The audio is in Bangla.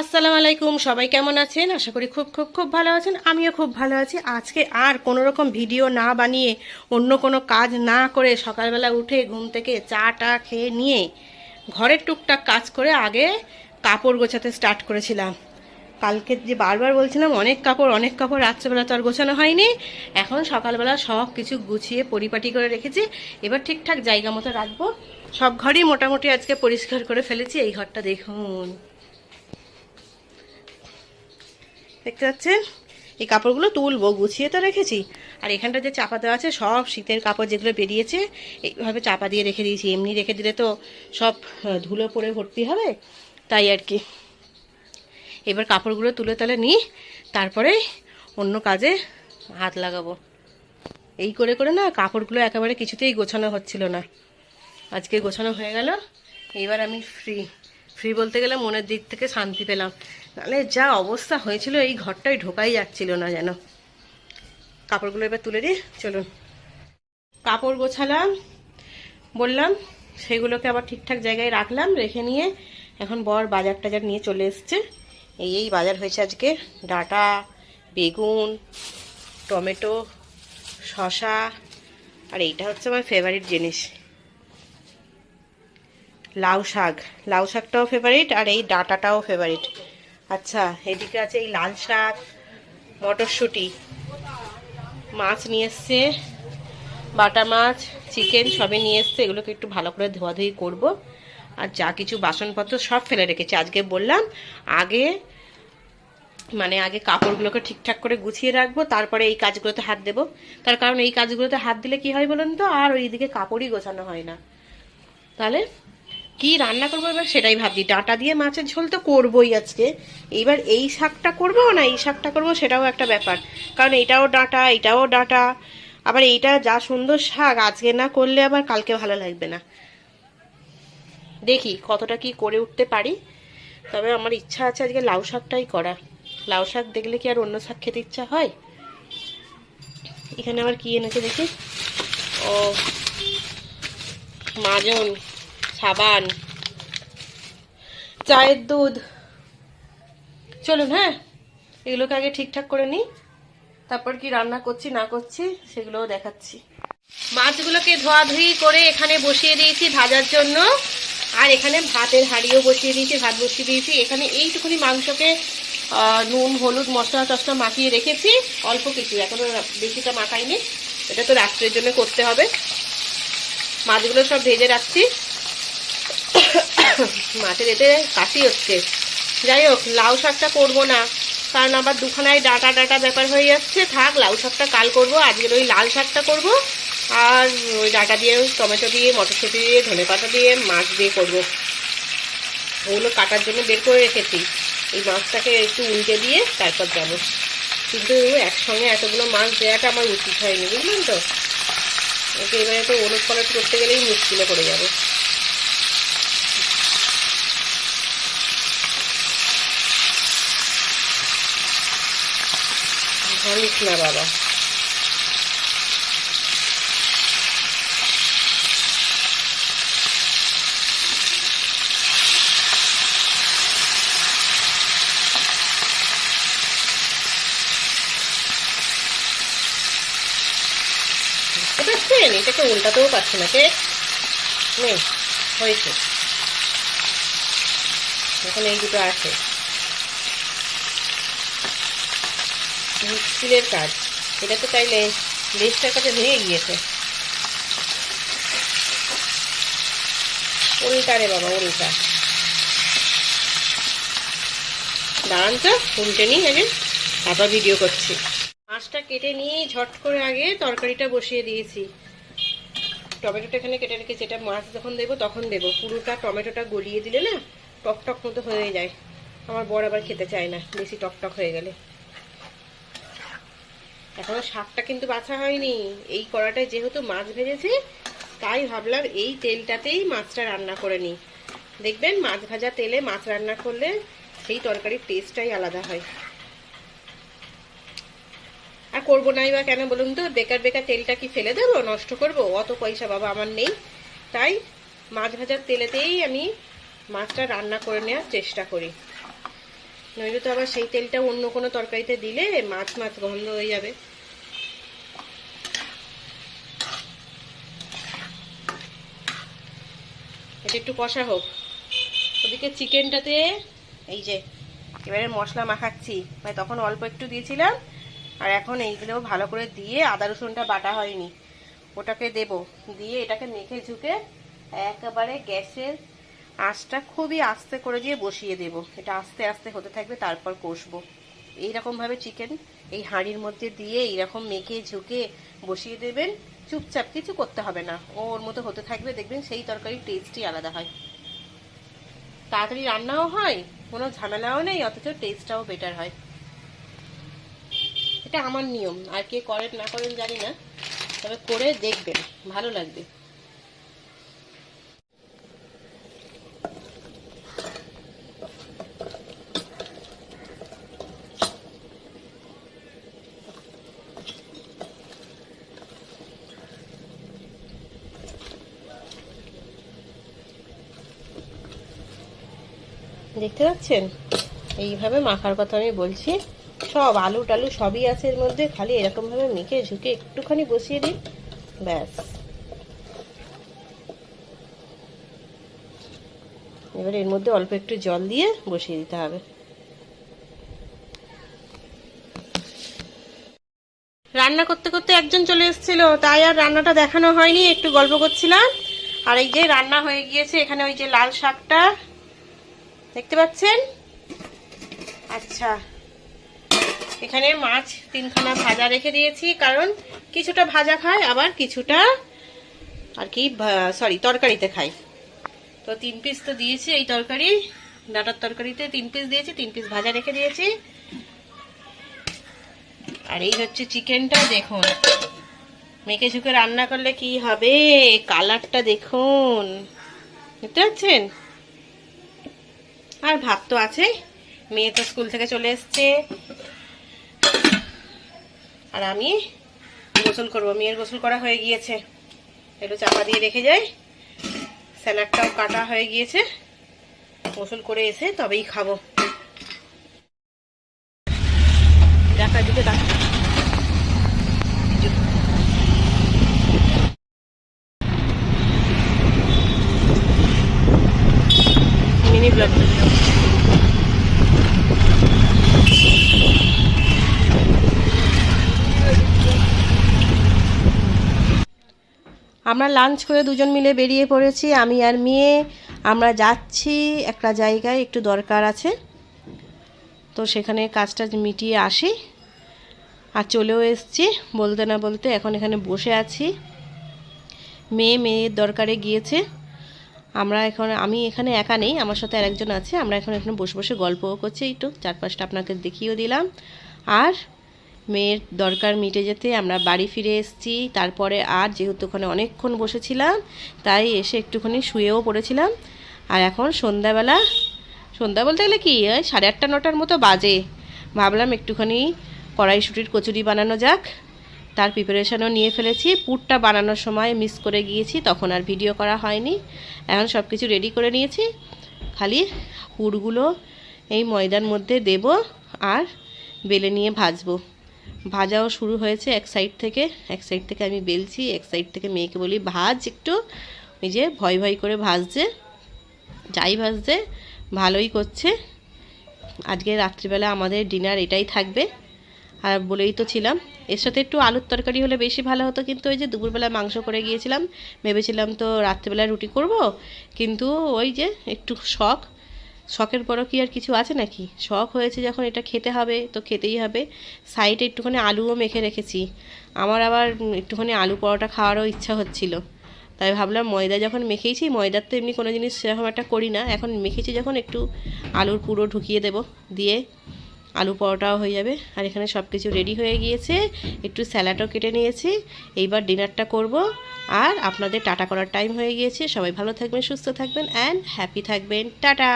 আসসালামু আলাইকুম, সবাই কেমন আছেন? আশা করি খুব খুব খুব ভালো আছেন। আমিও খুব ভালো আছি। আজকে আর কোনো রকম ভিডিও না বানিয়ে অন্য কোনো কাজ না করে সকালবেলা উঠে ঘুম থেকে চা টা খেয়ে নিয়ে ঘরের টুকটাক কাজ করে আগে কাপড় গোছাতে স্টার্ট করেছিলাম। কালকে যে বারবার বলছিলাম, অনেক কাপড় অনেক কাপড় রাত্রেবেলা তো আর গোছানো হয়নি। এখন সকালবেলা সব কিছু গুছিয়ে পরিপাটি করে রেখেছি। এবার ঠিকঠাক জায়গা মতো রাখব। সব ঘরই মোটামুটি আজকে পরিষ্কার করে ফেলেছি। এই ঘরটা দেখুন। দেখতে পাচ্ছেন? এই কাপড়গুলো তুলবো, গুছিয়ে তো রেখেছি। আর এখানটা যে চাপা দেওয়া আছে, সব শীতের কাপড় যেগুলো বেরিয়েছে, এইভাবে চাপা দিয়ে রেখে দিয়েছি। এমনি রেখে দিলে তো সব ধুলো পড়ে ভর্তি হবে, তাই আর কি। এবার কাপড়গুলো তুলে তালে নিই, তারপরে অন্য কাজে হাত লাগাবো। এই করে করে না কাপড়গুলো একেবারে কিছুতেই গোছানো হচ্ছিল না। আজকে গোছানো হয়ে গেল, এবার আমি ফ্রি ফ্রি বলতে গেলে মনের দিক থেকে শান্তি পেলাম। নাহলে যা অবস্থা হয়েছিল, এই ঘরটাই ঢোকাই যাচ্ছিল না যেন। কাপড়গুলো এবার তুলে দিই চলুন। কাপড় গোছালাম, বললাম, সেগুলোকে আবার ঠিকঠাক জায়গায় রাখলাম, রেখে নিয়ে এখন বর বাজার টাজার নিয়ে চলে এসছে। এই এই বাজার হয়েছে আজকে ডাটা, বেগুন, টমেটো শশা আর এইটা হচ্ছে আমার ফেভারিট জিনিস। লাউ শাক। লাউ শাকটাও ফেভারিট আর এই ডাঁটাটাও ফেভারিট আচ্ছা এদিকে আছে এই লাল শাক, মটরশুঁটি। মাছ নিয়ে এসছে, বাটা মাছ, চিকেন সবই নিয়ে এসছে, এগুলোকে একটু ভালো করে ধোয়াধুয়ি করব। আর যা কিছু বাসনপত্র সব ফেলে রেখেছি। আজকে বললাম, আগে মানে আগে কাপড়গুলোকে ঠিকঠাক করে গুছিয়ে রাখব, তারপরে এই কাজগুলোতে হাত দেবো। তার কারণ এই কাজগুলোতে হাত দিলে কি হয় বলুন তো? আর ওইদিকে কাপড়ই গোছানো হয় না। তাহলে? কি রান্না করব এবার সেটাই ভাবছি। ডাঁটা দিয়ে মাছের ঝোল তো করবোই আজকে। এইবার এই শাকটা করব না এই শাকটা করব সেটাও একটা ব্যাপার। কারণ এইটাও ডাঁটা এইটাও ডাঁটা। আবার এইটা যা সুন্দর শাক, আজকে না করলে আবার কালকে ভালো লাগবে না। দেখি কতটা কি করে উঠতে পারি। তবে আমার ইচ্ছা আছে আজকে লাউ শাকটাই করা লাউ শাক দেখলে কি আর অন্য শাক খেতে ইচ্ছা হয়? এখানে আবার কি এনেছে দেখি? ও, মাজন। সাবান। চায়ের দুধ। চলুন হ্যাঁ? এগুলোকে আগে ঠিকঠাক করে নিই। তারপর কি রান্না করছি, না করছি, সেগুলোও দেখাচ্ছি। মাছগুলোকে ধোয়াধুয়ি করে এখানে বসিয়ে দিয়েছি ভাজার জন্য। আর এখানে ভাতের হাঁড়িও বসিয়ে দিয়েছি, ভাত বসিয়ে দিয়েছি। এখানে এইটুকুনি মাংসকে নুন, হলুদ, মশলা টসলা মাখিয়ে রেখেছি। অল্প কিছু, এখনও বেশিটা মাখাইনি। এটা তো রাত্রের জন্য করতে হবে। মাছগুলো সব ভেজে রাখছি। মাছের এতে কাশি হচ্ছে। যাই হোক, লাউ শাকটা করব না, কারণ আবার দুখানায় ডাটা ডাটা ব্যাপার হয়ে যাচ্ছে। থাক, লাউ শাকটা কাল করব, আজকের ওই লাল শাকটা করব, আর ওই ডাটা দিয়ে টমেটো দিয়ে, মটরশুঁটি দিয়ে, ধনে পাতা দিয়ে, মাছ দিয়ে করব। ওগুলো কাটার জন্য বের করে রেখেছি। এই মাছটাকে একটু উল্টে দিয়ে তারপর যাব। কিন্তু একসঙ্গে এতগুলো মাছ দেওয়াটা আমার উচিত হয়নি, বুঝলেন তো? ওকে এবারে তো পালট করতে গেলেই মুশকিলে পড়ে যাবে। জানিস না বাবা। পারছেন এটাকে উল্টাতেও পারছে না, কে? নেই হয়েছে। এখন এই দুটো আছে। মুশকিলের কাজ এটা তো চাইলে লেজটার কাছে ভেঙে গিয়েছে। উল্টা রে বাবা, উল্টা। দাঁড়ান তো উল্টে নিই আগে আবার ভিডিও করছি। মাছটা কেটে নিয়ে ঝট করে আগে তরকারিটা বসিয়ে দিয়েছি। টমেটোটা এখানে কেটে রেখেছি। এটা মাছ যখন দেবো তখন দেবো। পুরোটা টমেটোটা গলিয়ে দিলে না টক টক মতো হয়ে যায়। আমার বর আবার খেতে চায় না, বেশি টক টক হয়ে গেলে। এখনও শাকটা কিন্তু বাছা হয়নি। এই কড়াটায় যেহেতু মাছ ভেজেছি, তাই ভাবলাম এই তেলটাতেই মাছটা রান্না করে নিই। দেখবেন মাছ ভাজা তেলে মাছ রান্না করলে সেই তরকারির টেস্টটাই আলাদা হয়। আর করব নাই বা কেন বলুন তো? বেকার বেকার তেলটা কি ফেলে দেবো? নষ্ট করব? অত পয়সা বাবা আমার নেই। তাই মাছ ভাজার তেলেতেই আমি মাছটা রান্না করে নেওয়ার চেষ্টা করি। নইলে তো আবার সেই তেলটা অন্য কোনো তরকারিতে দিলে মাছ মাছ গন্ধ হয়ে যাবে। এটা একটু কষা হোক। ওদিকে চিকেনটাতে এই যে, এবারে মশলা মাখাচ্ছি। মানে তখন অল্প একটু দিয়েছিলাম, আর এখন এইগুলো ভালো করে দিয়ে আদা রসুনটা বাটা হয়নি। ওটাকে দেব। দিয়ে এটাকে মেখে ঝুঁকে একেবারে গ্যাসের আঁচটা খুবই আস্তে করে দিয়ে বসিয়ে দেব। এটা আস্তে আস্তে হতে থাকবে, তারপর কষবো। এইরকমভাবে চিকেন এই হাঁড়ির মধ্যে দিয়ে এইরকম মেখে ঝুঁকে বসিয়ে দেবেন। চুপচাপ কিছু করতে হবে না। ওর মতো হতে থাকবে, দেখবেন সেই তরকারির টেস্টই আলাদা হয়। তাড়াতাড়ি রান্নাও হয়, কোনো ঝামেলাও নেই, অথচ টেস্টটাও বেটার হয়। এটা আমার নিয়ম, আর কে করেন না করেন জানি না। তবে করে দেখবেন, ভালো লাগবে। দেখতে পাচ্ছেন? এইভাবে মাখার কথা আমি বলছি। সব আলু টালু সবই আছে এর মধ্যে, খালি এরকমভাবে মেখে ঝুঁকে একটুখানি বসিয়ে দিই। ব্যাস। এবার এর মধ্যে অল্প একটু জল দিয়ে বসিয়ে দিতে হবে। রান্না করতে করতে একজন চলে এসেছিল, তাই আর রান্নাটা দেখানো হয়নি, একটু গল্প করছিলাম। আর এই যে রান্না হয়ে গিয়েছে, এখানে ওই যে লাল শাকটা। দেখতে পাচ্ছেন? আচ্ছা। এখানে মাছ তিনখানা ভাজা রেখে দিয়েছি, কারণ কিছুটা ভাজা খায় আবার কিছুটা আর কি সরি তরকারিতে খাই। তো তিন পিস তো দিয়েছি এই তরকারি, ডাটার তরকারিতে তিন পিস দিয়েছি, তিন পিস ভাজা রেখে দিয়েছি। আর এই হচ্ছে চিকেনটা, দেখুন। মেখে ঝুঁকে রান্না করলে কি হবে? কালারটা দেখুন। দেখতে পাচ্ছেন? আর ভাত তো আছে। মেয়ে তো স্কুল থেকে চলে এসছে। আর আমি গোসল করব। মেয়ের গোসল করা হয়ে গিয়েছে। একটু চাপা দিয়ে রেখে যাই। স্যালাডটাও কাটা হয়ে গিয়েছে। গোসল করে এসে তবেই খাব দেখা দিকে দেখা মিনি ব্লগ আমরা লাঞ্চ করে দুজন মিলে বেরিয়ে পড়েছি, আমি আর মেয়ে। আমরা যাচ্ছি একটা জায়গায়, একটু দরকার আছে। তো সেখানে কাজটা মিটিয়ে আসি আর চলেও এসছি। বলতে না বলতে এখন এখানে বসে আছি। মেয়ে মেয়ের দরকারে গিয়েছে। আমরা এখন, আমি এখানে একা নেই, আমার সাথে আরেকজন আছে। আমরা এখন এখানে বসে বসে গল্পও করছি, একটু চারপাশটা আপনাকে দেখিয়েও দিলাম। আর মেয়ের দরকার মিটে যেতে আমরা বাড়ি ফিরে এসেছি। তারপরে আর যেহেতু ওখানে অনেকক্ষণ বসেছিলাম, তাই এসে একটুখানি শুয়েও পড়েছিলাম। আর এখন সন্ধ্যাবেলা, সন্ধ্যা বলতে গেলে কি, ওই সাড়ে আটটা, নটার মতো বাজে। ভাবলাম একটুখানি কড়াইশুটির কচুরি বানানো যাক। তার প্রিপারেশানও নিয়ে ফেলেছি। পুরটা বানানোর সময় মিস করে গিয়েছি, তখন আর ভিডিও করা হয়নি। এখন সব কিছু রেডি করে নিয়েছি। খালি পুরগুলো এই ময়দার মধ্যে দেব আর বেলে নিয়ে ভাজবো। ভাজাও শুরু হয়েছে এক সাইড থেকে, এক সাইড থেকে আমি বেলছি, এক সাইড থেকে মেয়েকে বলি, ভাজ একটু। ওই যে ভয় ভয় করে ভাজছে, যাই ভাজছে, ভালোই করছে। আজকে রাত্রিবেলা আমাদের ডিনার এটাই থাকবে। আর বলেই তো ছিলাম, এর সাথে একটু আলুর তরকারি হলে বেশি ভালো হতো, কিন্তু ওই যে দুপুরবেলা মাংস করে গিয়েছিলাম, ভেবেছিলাম তো রাত্রিবেলায় রুটি করব, কিন্তু ওই যে একটু শখ শখের বড় কি আর কিছু আছে নাকি? শখ হয়েছে যখন এটা খেতে হবে, তো খেতেই হবে। সাইডে একটুখানি আলুও মেখে রেখেছি। আমার আবার একটুখানি আলু পরোটা খাওয়ারও ইচ্ছা হচ্ছিল। তাই ভাবলাম ময়দা যখন মেখেইছি, ময়দার তো এমনি কোনো জিনিস সেরকম একটা করি না। এখন মেখেছি যখন একটু আলুর পুরো ঢুকিয়ে দেব, দিয়ে আলু পরোটাও হয়ে যাবে। আর এখানে সব কিছু রেডি হয়ে গিয়েছে। একটু স্যালাডও কেটে নিয়েছি। এইবার ডিনারটা করব। আর আপনাদের টাটা করার টাইম হয়ে গিয়েছে। সবাই ভালো থাকবেন, সুস্থ থাকবেন অ্যান্ড হ্যাপি থাকবেন। টাটা!